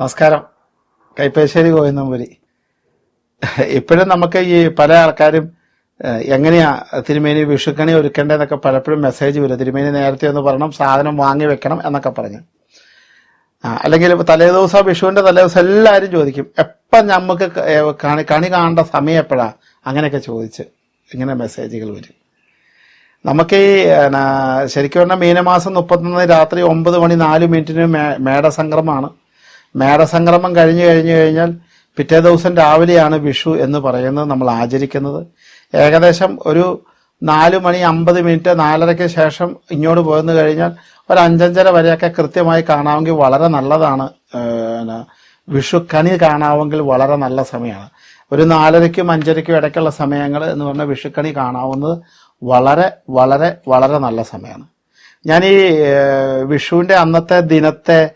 നമസ്കാരം. കൈപ്പശ്ശേരി ഗോവിന്ദമ്പുരി ഇപ്പോഴും നമുക്ക് ഈ പല ആൾക്കാരും എങ്ങനെയാ തിരുമേനി വിഷുക്കണി ഒരുക്കേണ്ടതെന്നൊക്കെ പലപ്പോഴും മെസ്സേജ് വരും. തിരുമേനി നേരത്തെ ഒന്ന് പറയണം സാധനം വാങ്ങി വെക്കണം എന്നൊക്കെ പറഞ്ഞ്. അല്ലെങ്കിൽ ദിവസം തലേദിവസം തലേ തലേദിവസം എല്ലാവരും ചോദിക്കും എപ്പം നമുക്ക് കണി കണി കാണേണ്ട സമയം എപ്പോഴാണ് അങ്ങനെയൊക്കെ ചോദിച്ച് ഇങ്ങനെ മെസ്സേജുകൾ വരും. നമുക്ക് ഈ ശരിക്കും പറഞ്ഞാൽ മീനമാസം മുപ്പത്തൊന്ന് രാത്രി ഒമ്പത് മണി നാല് മിനിറ്റിന് മേടസംക്രമമാണ്. മേടസംക്രമം കഴിഞ്ഞു കഴിഞ്ഞു കഴിഞ്ഞാൽ പിറ്റേ ദിവസം രാവിലെയാണ് വിഷു എന്ന് പറയുന്നത് നമ്മൾ ആചരിക്കുന്നത്. ഏകദേശം ഒരു നാല് മണി അമ്പത് മിനിറ്റ് നാലരയ്ക്ക് ശേഷം ഇങ്ങോട്ട് പോയെന്ന് കഴിഞ്ഞാൽ ഒരു അഞ്ചഞ്ചര വരെയൊക്കെ കൃത്യമായി കാണാമെങ്കിൽ വളരെ നല്ലതാണ്. വിഷുക്കണി വിഷു കണി കാണാമെങ്കിൽ വളരെ നല്ല സമയമാണ്. ഒരു നാലരയ്ക്കും അഞ്ചരയ്ക്കും ഇടയ്ക്കുള്ള സമയങ്ങൾ എന്ന് പറഞ്ഞാൽ വിഷുക്കണി കാണാവുന്നത് വളരെ വളരെ വളരെ നല്ല സമയമാണ്. ഞാൻ ഈ വിഷുവിന്റെ അന്നത്തെ ദിനത്തെ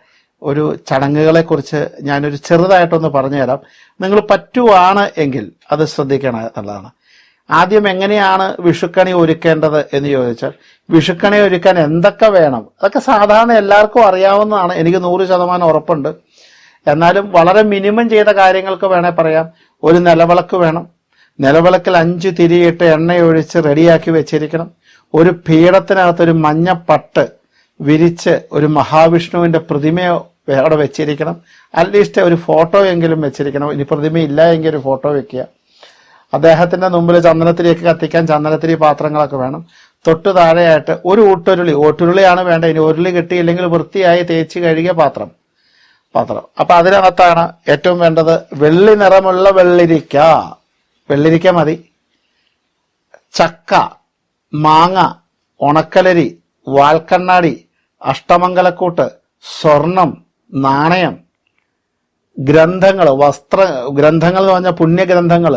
ഒരു ചടങ്ങുകളെ കുറിച്ച് ഞാനൊരു ചെറുതായിട്ടൊന്ന് പറഞ്ഞുതരാം. നിങ്ങൾ പറ്റുവാണ് എങ്കിൽ അത് ശ്രദ്ധിക്കണം എന്നുള്ളതാണ്. ആദ്യം എങ്ങനെയാണ് വിഷുക്കണി ഒരുക്കേണ്ടത് എന്ന് ചോദിച്ചാൽ വിഷുക്കണി ഒരുക്കാൻ എന്തൊക്കെ വേണം? അതൊക്കെ സാധാരണ എല്ലാവർക്കും അറിയാവുന്നതാണ്. എനിക്ക് നൂറ് ശതമാനം ഉറപ്പുണ്ട്. എന്നാലും വളരെ മിനിമം ചെയ്ത കാര്യങ്ങൾക്ക് വേണേൽ പറയാം. ഒരു നിലവിളക്ക് വേണം. നിലവിളക്കിൽ അഞ്ച് തിരിയിട്ട് എണ്ണയൊഴിച്ച് റെഡിയാക്കി വെച്ചിരിക്കണം. ഒരു പീഠത്തിനകത്ത് ഒരു മഞ്ഞപ്പട്ട് വിരിച്ച് ഒരു മഹാവിഷ്ണുവിന്റെ പ്രതിമയോ അവിടെ വെച്ചിരിക്കണം. അറ്റ്ലീസ്റ്റ് ഒരു ഫോട്ടോ എങ്കിലും വെച്ചിരിക്കണം. ഇനി പ്രതിമ ഇല്ല എങ്കിൽ ഒരു ഫോട്ടോ വെക്കുക. അദ്ദേഹത്തിന്റെ മുമ്പിൽ ചന്ദനത്തിരിയൊക്കെ കത്തിക്കാൻ ചന്ദനത്തിരി പാത്രങ്ങളൊക്കെ വേണം. തൊട്ട് താഴെയായിട്ട് ഒരു ഊട്ടുരുളി. ഓട്ടുരുളിയാണ് വേണ്ടത്. ഇനി ഉരുളി കിട്ടിയില്ലെങ്കിൽ വൃത്തിയായി തേച്ച് കഴുകിയ പാത്രം. പാത്രം. അപ്പൊ അതിനകത്താണ് ഏറ്റവും വേണ്ടത് വെള്ളി നിറമുള്ള വെള്ളിരിക്ക. വെള്ളിരിക്ക മതി. ചക്ക മാങ്ങ ഉണക്കലരി വാൽക്കണ്ണാടി അഷ്ടമംഗലക്കൂട്ട് സ്വർണം നാണയം ഗ്രന്ഥങ്ങൾ വസ്ത്ര ഗ്രന്ഥങ്ങൾ എന്ന് പറഞ്ഞാൽ പുണ്യഗ്രന്ഥങ്ങൾ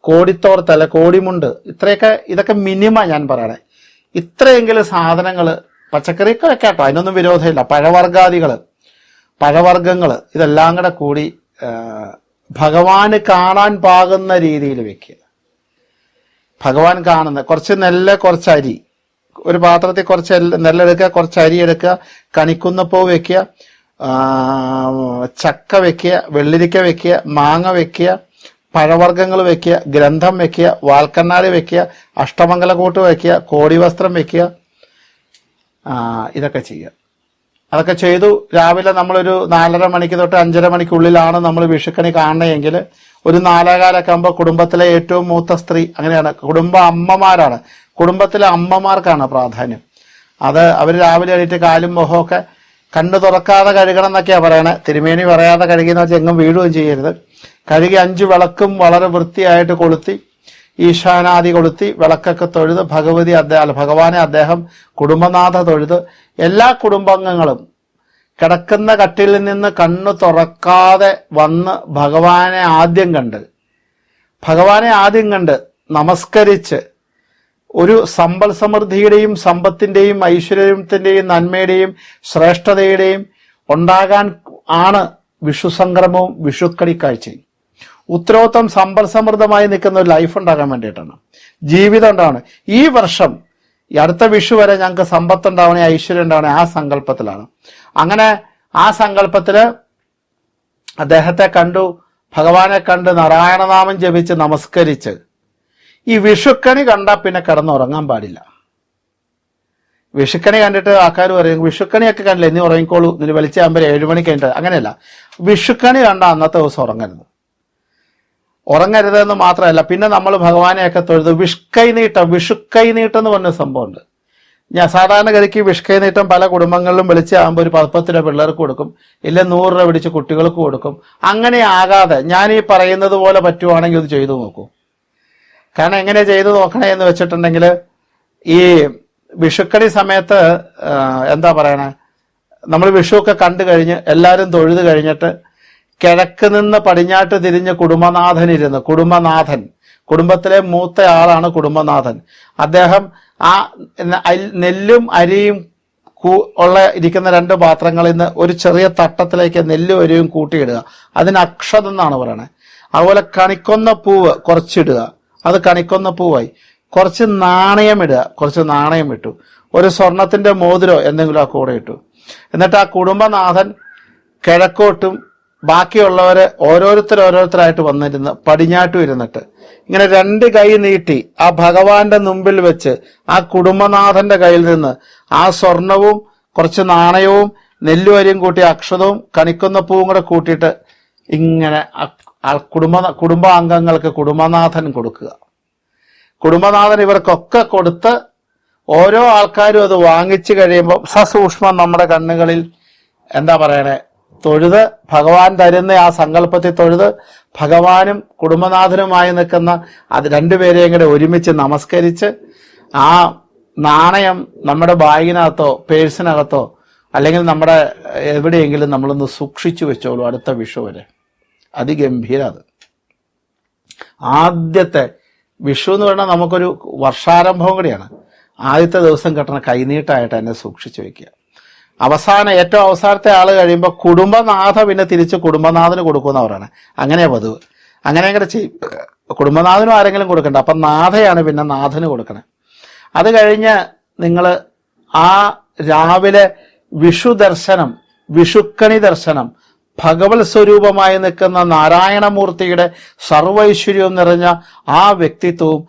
കോടിത്തോർത്തല കോടിമുണ്ട് ഇത്രയൊക്കെ ഇതൊക്കെ മിനിമ ഞാൻ പറയണേ. ഇത്രയെങ്കിലും സാധനങ്ങൾ പച്ചക്കറിയൊക്കെ വെക്കാട്ടോ അതിനൊന്നും വിരോധമില്ല. പഴവർഗാദികൾ പഴവർഗങ്ങൾ ഇതെല്ലാം കൂടെ കൂടി ഭഗവാന് കാണാൻ പാകുന്ന രീതിയിൽ വെക്കുക. ഭഗവാൻ കാണുന്ന കുറച്ച് നെല്ല് കുറച്ച് അരി. ഒരു പാത്രത്തിൽ കുറച്ച് നെല്ലെടുക്കുക കുറച്ച് അരി എടുക്കുക കണിക്കുന്നപ്പൂ വെക്കുക. ചക്ക വെക്കുക വെള്ളിരിക്ക വെക്കുക മാങ്ങ വെക്കുക പഴവർഗങ്ങൾ വെക്കുക ഗ്രന്ഥം വെക്കുക വാൽക്കണ്ണാടി വെക്കുക അഷ്ടമംഗലക്കൂട്ട് വെക്കുക കോടിവസ്ത്രം വെക്കുക. ഇതൊക്കെ ചെയ്യുക. അതൊക്കെ ചെയ്തു. രാവിലെ നമ്മളൊരു നാലര മണിക്ക് തൊട്ട് അഞ്ചര മണിക്കുള്ളിലാണ് നമ്മൾ വിഷുക്കണി കാണണമെങ്കിൽ ഒരു നാലേകാലൊക്കെ ആകുമ്പോൾ കുടുംബത്തിലെ ഏറ്റവും മൂത്ത സ്ത്രീ അങ്ങനെയാണ്. കുടുംബ അമ്മമാരാണ്. കുടുംബത്തിലെ അമ്മമാർക്കാണ് പ്രാധാന്യം. അത് അവർ രാവിലെ എണീറ്റ് കാലും മുഖമൊക്കെ കണ്ണു തുറക്കാതെ കഴുകണം എന്നൊക്കെയാണ് പറയണേ. തിരുമേനി പറയാതെ കഴുകിയെന്ന് വെച്ചാൽ എങ്ങും വീഴുകയും ചെയ്യരുത്. കഴുകി അഞ്ച് വിളക്കും വളരെ വൃത്തിയായിട്ട് കൊളുത്തി ഈശാനാദി കൊളുത്തി വിളക്കൊക്കെ തൊഴുത് ഭഗവതി അദ്ദേഹം ഭഗവാനെ അദ്ദേഹം കുടുംബനാഥ തൊഴുത് എല്ലാ കുടുംബാംഗങ്ങളും കിടക്കുന്ന കട്ടിൽ നിന്ന് കണ്ണു തുറക്കാതെ വന്ന് ഭഗവാനെ ആദ്യം കണ്ട് ഭഗവാനെ ആദ്യം കണ്ട് നമസ്കരിച്ച് ഒരു സമ്പൽ സമൃദ്ധിയുടെയും സമ്പത്തിന്റെയും ഐശ്വര്യത്തിന്റെയും നന്മയുടെയും ശ്രേഷ്ഠതയുടെയും ഉണ്ടാകാൻ ആണ് വിഷുസംക്രമവും വിഷുക്കടി കാഴ്ചയും ഉത്തരോത്തം സമ്പൽ സമൃദ്ധമായി നിൽക്കുന്ന ഒരു ലൈഫ് ഉണ്ടാകാൻ വേണ്ടിയിട്ടാണ്. ജീവിതം ഉണ്ടാവണം. ഈ വർഷം അടുത്ത വിഷു വരെ ഞങ്ങൾക്ക് സമ്പത്ത് ഉണ്ടാവണേ ഐശ്വര്യം ഉണ്ടാവണേ ആ സങ്കല്പത്തിലാണ്. അങ്ങനെ ആ സങ്കല്പത്തിൽ അദ്ദേഹത്തെ കണ്ടു ഭഗവാനെ കണ്ട് നാരായണനാമം ജപിച്ച് നമസ്കരിച്ച് ഈ വിഷുക്കണി കണ്ടാൽ പിന്നെ കിടന്നുറങ്ങാൻ പാടില്ല. വിഷുക്കണി കണ്ടിട്ട് ആൾക്കാർ പറയും വിഷുക്കണിയൊക്കെ കണ്ടില്ല? ഇനി ഉറങ്ങിക്കോളൂ. ഇനി വെളിച്ചാകുമ്പോൾ ഏഴ് മണി കഴിഞ്ഞിട്ട് അങ്ങനെയല്ല. വിഷുക്കണി കണ്ട അന്നത്തെ ദിവസം ഉറങ്ങരുത്. ഉറങ്ങരുതെന്ന് മാത്രമല്ല പിന്നെ നമ്മൾ ഭഗവാനെയൊക്കെ തൊഴുത് വിഷ്കൈ നീട്ടം വിഷുക്കൈ നീട്ടം എന്ന് പറഞ്ഞ സംഭവമുണ്ട്. ഞാൻ സാധാരണഗതിക്ക് വിഷ്കൈ നീട്ടം പല കുടുംബങ്ങളിലും വെളിച്ചാകുമ്പോൾ ഒരു പത്ത് രൂപ പിള്ളേർക്ക് കൊടുക്കും ഇല്ല നൂറ് രൂപ പിടിച്ച് കുട്ടികൾക്ക് കൊടുക്കും. അങ്ങനെ ആകാതെ ഞാൻ ഈ പറയുന്നത് പോലെ പറ്റുവാണെങ്കിൽ ഇത് ചെയ്തു നോക്കൂ. കാരണം എങ്ങനെ ചെയ്തു നോക്കണേ എന്ന് വെച്ചിട്ടുണ്ടെങ്കിൽ ഈ വിഷുക്കണി സമയത്ത് എന്താ പറയണേ? നമ്മൾ വിഷുവൊക്കെ കണ്ടു കഴിഞ്ഞ് എല്ലാവരും തൊഴുത് കഴിഞ്ഞിട്ട് കിഴക്ക് നിന്ന് പടിഞ്ഞാട്ട് തിരിഞ്ഞ് കുടുംബനാഥൻ ഇരുന്ന് കുടുംബനാഥൻ. കുടുംബത്തിലെ മൂത്ത ആളാണ് കുടുംബനാഥൻ. അദ്ദേഹം ആ നെല്ലും അരിയും ഉള്ള ഇരിക്കുന്ന രണ്ട് പാത്രങ്ങളിൽ നിന്ന് ഒരു ചെറിയ തട്ടത്തിലേക്ക് നെല്ലും അരിയും കൂട്ടിയിടുക. അതിന് അക്ഷതെന്നാണ് പറയണത് അതുപോലെ കണിക്കൊന്ന പൂവ് കുറച്ചിടുക. അത് കണിക്കൊന്ന പൂവായി. കുറച്ച് നാണയം ഇടുക. കുറച്ച് നാണയം ഇട്ടു. ഒരു സ്വർണത്തിന്റെ മോതിരോ എന്തെങ്കിലും ആ കൂടെ ഇട്ടു. എന്നിട്ട് ആ കുടുംബനാഥൻ കിഴക്കോട്ടും ബാക്കിയുള്ളവരെ ഓരോരുത്തർ ഓരോരുത്തരായിട്ട് വന്നിരുന്ന് പടിഞ്ഞാട്ടും ഇരുന്നിട്ട് ഇങ്ങനെ രണ്ട് കൈ നീട്ടി ആ ഭഗവാന്റെ മുമ്പിൽ വെച്ച് ആ കുടുംബനാഥന്റെ കയ്യിൽ നിന്ന് ആ സ്വർണവും കുറച്ച് നാണയവും നെല്ലുവരിയും കൂട്ടി അക്ഷതവും കണിക്കുന്ന പൂവും കൂടെ കൂട്ടിയിട്ട് ഇങ്ങനെ കുടുംബ കുടുംബാംഗങ്ങൾക്ക് കുടുംബനാഥൻ കൊടുക്കുക. കുടുംബനാഥൻ ഇവർക്കൊക്കെ കൊടുത്ത് ഓരോ ആൾക്കാരും അത് വാങ്ങിച്ചു കഴിയുമ്പോൾ സസൂക്ഷ്മം നമ്മുടെ കണ്ണുകളിൽ എന്താ പറയണേ? തൊഴുത് ഭഗവാൻ തരുന്ന ആ സങ്കല്പത്തിൽ തൊഴുത് ഭഗവാനും കുടുംബനാഥനുമായി നിൽക്കുന്ന അത് രണ്ടുപേരെയും കൂടെ ഒരുമിച്ച് നമസ്കരിച്ച് ആ നാണയം നമ്മുടെ ബാഗിനകത്തോ പേഴ്സിനകത്തോ അല്ലെങ്കിൽ നമ്മുടെ എവിടെയെങ്കിലും നമ്മളൊന്ന് സൂക്ഷിച്ചു വെച്ചോളൂ അടുത്ത വിഷു വരെ. അതിഗംഭീര അത് ആദ്യത്തെ വിഷു എന്ന് പറഞ്ഞാൽ നമുക്കൊരു വർഷാരംഭവും കൂടിയാണ്. ആദ്യത്തെ ദിവസം കിട്ടുന്ന കൈനീട്ടായിട്ട് എന്നെ സൂക്ഷിച്ചു വെക്കുക. അവസാനം ഏറ്റവും അവസാനത്തെ ആൾ കഴിയുമ്പോൾ കുടുംബനാഥ പിന്നെ തിരിച്ച് കുടുംബനാഥന് കൊടുക്കുന്നവരാണ് അങ്ങനെ പതിവ്. അങ്ങനെ അങ്ങനെ ചെയ്യും കുടുംബനാഥനും ആരെങ്കിലും കൊടുക്കണ്ട. അപ്പം നാഥയാണ് പിന്നെ നാഥന് കൊടുക്കണേ. അത് കഴിഞ്ഞ് നിങ്ങൾ ആ രാവിലെ വിഷു ദർശനം വിഷുക്കണി ദർശനം ഭഗവത് സ്വരൂപമായി നിൽക്കുന്ന നാരായണമൂർത്തിയുടെ സർവൈശ്വര്യവും നിറഞ്ഞ ആ വ്യക്തിത്വവും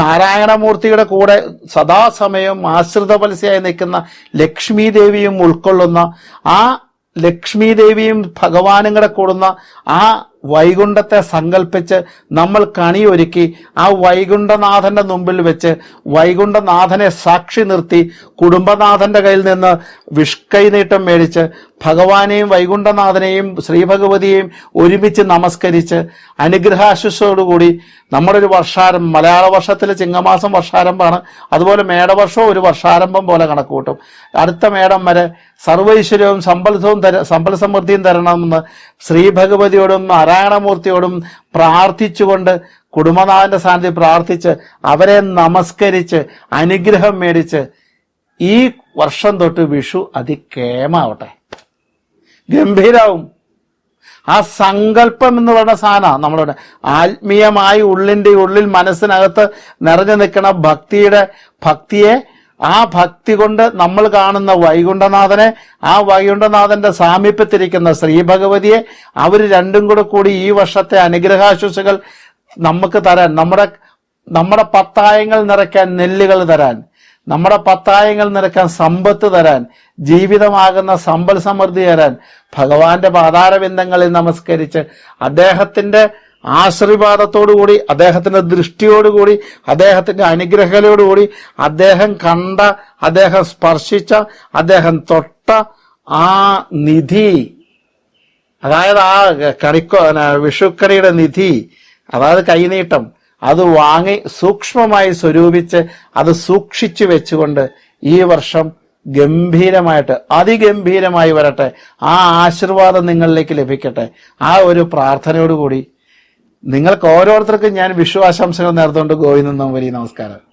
നാരായണമൂർത്തിയുടെ കൂടെ സദാസമയം ആശ്രിത പലസയായി നിൽക്കുന്ന ലക്ഷ്മി ദേവിയും ഉൾക്കൊള്ളുന്ന ആ ലക്ഷ്മി ദേവിയും ഭഗവാനും കൂടെ കൂടുന്ന ആ വൈകുണ്ഠത്തെ സങ്കല്പിച്ച് നമ്മൾ കണിയൊരുക്കി ആ വൈകുണ്ഠനാഥന്റെ മുമ്പിൽ വെച്ച് വൈകുണ്ഠനാഥനെ സാക്ഷി നിർത്തി കുടുംബനാഥന്റെ കയ്യിൽ നിന്ന് വിഷ്കൈ നീട്ടം മേടിച്ച് ഭഗവാനെയും വൈകുണ്ഠനാഥനെയും ശ്രീഭഗവതിയെയും ഒരുമിച്ച് നമസ്കരിച്ച് അനുഗ്രഹാശിസോടുകൂടി നമ്മുടെ ഒരു വർഷാരം മലയാള വർഷത്തിലെ ചിങ്ങമാസം വർഷാരംഭമാണ്. അതുപോലെ മേടവർഷവും ഒരു വർഷാരംഭം പോലെ കണക്ക് അടുത്ത മേടം വരെ സർവൈശ്വര്യവും സമ്പൽസവും തര സമ്പൽ സമൃദ്ധിയും തരണമെന്ന് ശ്രീഭഗവതിയോടും നാരായണമൂർത്തിയോടും പ്രാർത്ഥിച്ചുകൊണ്ട് കുടുംബനാഥന്റെ സാന്നിധ്യം പ്രാർത്ഥിച്ച് അവരെ നമസ്കരിച്ച് അനുഗ്രഹം മേടിച്ച് ഈ വർഷം തൊട്ട് വിഷു അതിക്കേമാവട്ടെ. ഗംഭീരാവും. ആ സങ്കല്പം എന്ന് പറയുന്ന സാധനമാണ് നമ്മളുടെ ആത്മീയമായി ഉള്ളിന്റെ ഉള്ളിൽ മനസ്സിനകത്ത് നിറഞ്ഞു നിൽക്കുന്ന ഭക്തിയുടെ ഭക്തിയെ ആ ഭക്തി കൊണ്ട് നമ്മൾ കാണുന്ന വൈകുണ്ഠനാഥനെ ആ വൈകുണ്ഠനാഥന്റെ സാമീപ്യത്തിരിക്കുന്ന ശ്രീഭഗവതിയെ അവർ രണ്ടും കൂടെ കൂടി ഈ വർഷത്തെ അനുഗ്രഹാശുസുകൾ നമുക്ക് തരാൻ നമ്മുടെ നമ്മുടെ പത്തായങ്ങൾ നിറയ്ക്കാൻ നെല്ലുകൾ തരാൻ. നമ്മുടെ പത്തായങ്ങൾ നിരക്കാൻ സമ്പത്ത് തരാൻ ജീവിതമാകുന്ന സമ്പൽ സമൃദ്ധി തരാൻ ഭഗവാന്റെ പാതാരബിന്ദങ്ങളിൽ നമസ്കരിച്ച് അദ്ദേഹത്തിന്റെ ആശീർവാദത്തോടുകൂടി അദ്ദേഹത്തിന്റെ ദൃഷ്ടിയോടുകൂടി അദ്ദേഹത്തിന്റെ അനുഗ്രഹങ്ങളോടുകൂടി അദ്ദേഹം കണ്ട അദ്ദേഹം സ്പർശിച്ച അദ്ദേഹം തൊട്ട ആ നിധി അതായത് ആ കണിക്കോ വിഷുക്കണിയുടെ നിധി അതായത് കൈനീട്ടം അത് വാങ്ങി സൂക്ഷ്മമായി സ്വരൂപിച്ച് അത് സൂക്ഷിച്ചു വെച്ചുകൊണ്ട് ഈ വർഷം ഗംഭീരമായിട്ട് അതിഗംഭീരമായി വരട്ടെ. ആ ആശീർവാദം നിങ്ങളിലേക്ക് ലഭിക്കട്ടെ. ആ ഒരു പ്രാർത്ഥനയോടുകൂടി നിങ്ങൾക്ക് ഓരോരുത്തർക്കും ഞാൻ വിശ്വാശംസകൾ നേർന്നുകൊണ്ട് ഗോവിന്ദൻ നമ്പരി നമസ്കാരം.